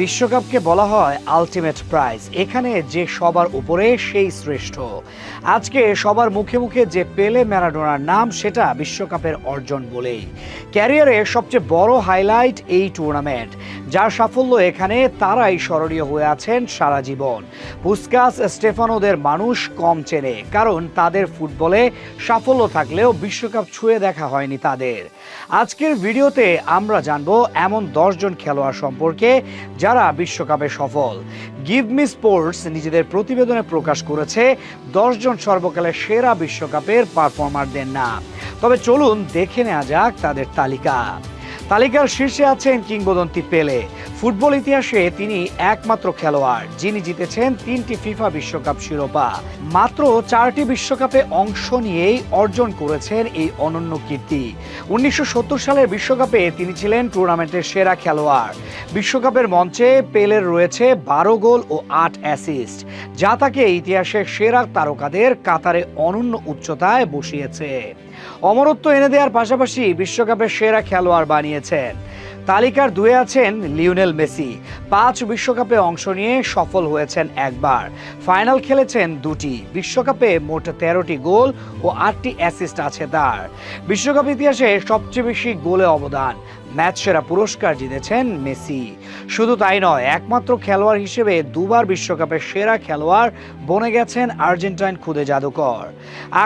বিশ্বকাপকে বলা হয় আলটিমেট প্রাইজ এখানে যে সবার উপরে, সেই শ্রেষ্ঠ। আজকে সবার মুখে মুখে যে পেলে ম্যারাডোনার নাম, সেটা বিশ্বকাপের অর্জন বলেই। ক্যারিয়ারে সবচেয়ে বড় হাইলাইট এই টুর্নামেন্ট যার সাফল্য এখানে, তারাই স্মরণীয় হয়ে আছেন সারা জীবন। পুস্কাস, স্টেফানোদের মানুষ কম চেনে, কারণ তাদের ফুটবলে সাফল্য থাকলেও বিশ্বকাপ ছুঁয়ে দেখা হয়নি তাদের। আজকের ভিডিওতে আমরা জানব এমন দশজন খেলোয়াড় সম্পর্কে যারা বিশ্বকাপে সফল। গিভ মি স্পোর্টস নিজেদের প্রতিবেদনে প্রকাশ করেছে, দশজন সর্বকালের সেরা বিশ্বকাপের পারফর্মারদের নাম। তবে চলুন দেখে নেওয়া যাক তাদের তালিকা। তালিকার শীর্ষে আছেন কিংবদন্তি পেলে। ফুটবল ইতিহাসে তিনি একমাত্র খেলোয়াড়, যিনি জিতেছেন তিনটি ফিফা বিশ্বকাপ শিরোপা। মাত্র চারটি বিশ্বকাপে অংশ নিয়েই অর্জন করেছেন এই অনন্য কীর্তি। উনিশশো সত্তর সালের বিশ্বকাপে তিনি ছিলেন টুর্নামেন্টের সেরা খেলোয়াড়। বিশ্বকাপের মঞ্চে পেলের রয়েছে বারো গোল ও আট অ্যাসিস্ট, যা তাকে ইতিহাসের সেরা তারকাদের কাতারে অনন্য উচ্চতায় বসিয়েছে। অমরত্ব এনে দেওয়ার পাশাপাশি বিশ্বকাপের সেরা খেলোয়াড় বানিয়েছেন। তালিকার দুয়ে আছেন লিওনেল মেসি। পাঁচ বিশ্বকাপে অংশ নিয়ে সফল হয়েছেন একবার। ফাইনাল খেলেছেন দুটি। বিশ্বকাপে মোট তেরোটি গোল ও আটটি অ্যাসিস্ট আছে তার। বিশ্বকাপ ইতিহাসে সবচেয়ে বেশি গোলে অবদান। ম্যাচ সেরা পুরস্কার জিতেছেন মেসি। শুধু তাই নয়, একমাত্র খেলোয়াড় হিসেবে দুবার বিশ্বকাপের সেরা খেলোয়াড় বনে গেছেন আর্জেন্টাইন খুদে জাদুকর।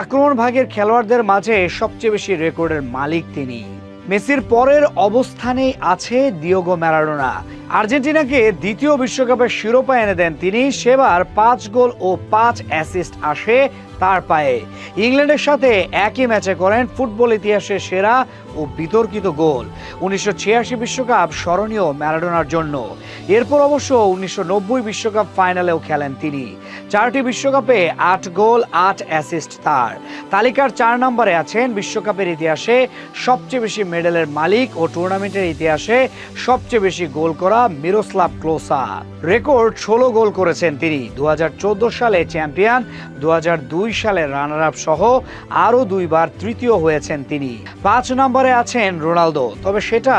আক্রমণ ভাগের খেলোয়াড়দের মাঝে সবচেয়ে বেশি রেকর্ডের মালিক তিনি। মেসির পরের অবস্থানেই আছে দিওগো ম্যারাডোনা। আর্জেন্টিনাকে দ্বিতীয় বিশ্বকাপের শিরোপা এনে দেন তিনি। সেবার পাঁচ গোল ও পাঁচ অ্যাসিস্ট আসে তার পায়ে। ইংল্যান্ডের সাথে একই ম্যাচে করেন ফুটবল ইতিহাসের সেরা ও বিতর্কিত গোল। উনিশশো বিশ্বকাপ স্মরণীয় ম্যারাডোনার জন্য। এরপর অবশ্য উনিশশো বিশ্বকাপ ফাইনালেও খেলেন তিনি। চারটি বিশ্বকাপে আট গোল, আট অ্যাসিস্ট তার। তালিকার চার নম্বরে আছেন বিশ্বকাপের ইতিহাসে সবচেয়ে বেশি মেডেলের মালিক ও টুর্নামেন্টের ইতিহাসে সবচেয়ে বেশি গোল করা মিরোস্লাভ ক্লোসা। রেকর্ড ষোলো গোল করেছেন তিনি। দুহাজার চোদ্দ সালে চ্যাম্পিয়ন দু হাজার দুই সালে রানার আপ সহ আরও দুইবার তৃতীয় হয়েছেন তিনি। পাঁচ নম্বরে আছেন রোনালদো, তবে সেটা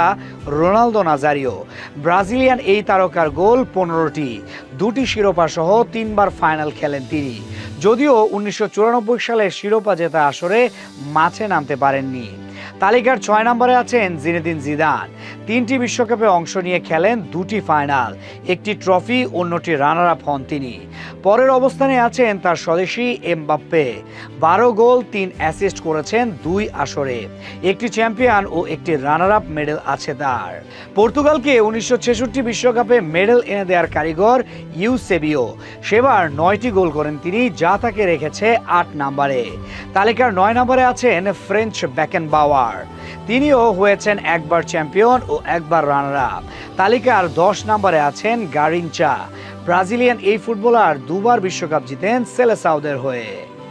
রোনালদো নাজারিও। ব্রাজিলিয়ান এই তারকার গোল পনেরোটি। দুটি শিরোপা সহ তিনবার ফাইনাল খেলেন তিনি। যদিও উনিশশো চুরানব্বই সালে শিরোপা জেতা আসরে মাঠে নামতে পারেননি। তালিকার ছয় নম্বরে আছেন জিনেদিন জিদান। তিনটি বিশ্বকাপে অংশ নিয়ে খেলেন দুটি ফাইনাল, একটি ট্রফি, অন্যটি রানার আপ হন তিনি। পরের অবস্থানে আছেন তার স্বদেশী এমবাপ্পে। বারো গোল, তিন অ্যাসিস্ট করেছেন দুই আসরে। একটি চ্যাম্পিয়ন ও একটি রানার আপ মেডেল আছে তার। পর্তুগালকে উনিশশো বিশ্বকাপে মেডেল এনে দেওয়ার কারিগর ইউসেবিও। সেবার নয়টি গোল করেন তিনি, যা তাকে রেখেছে আট নম্বরে। তালিকার নয় নম্বরে আছেন ফ্রেঞ্চ ব্যাকেন বাওয়ার তিনিও হয়েছেন একবার চ্যাম্পিয়ন ও একবার রানার আপ তালিকার দশ নম্বরে আছেন গারিনচা। ব্রাজিলিয়ান এই ফুটবলার দুবার বিশ্বকাপ জিতেন সেলেসাউদের হয়ে।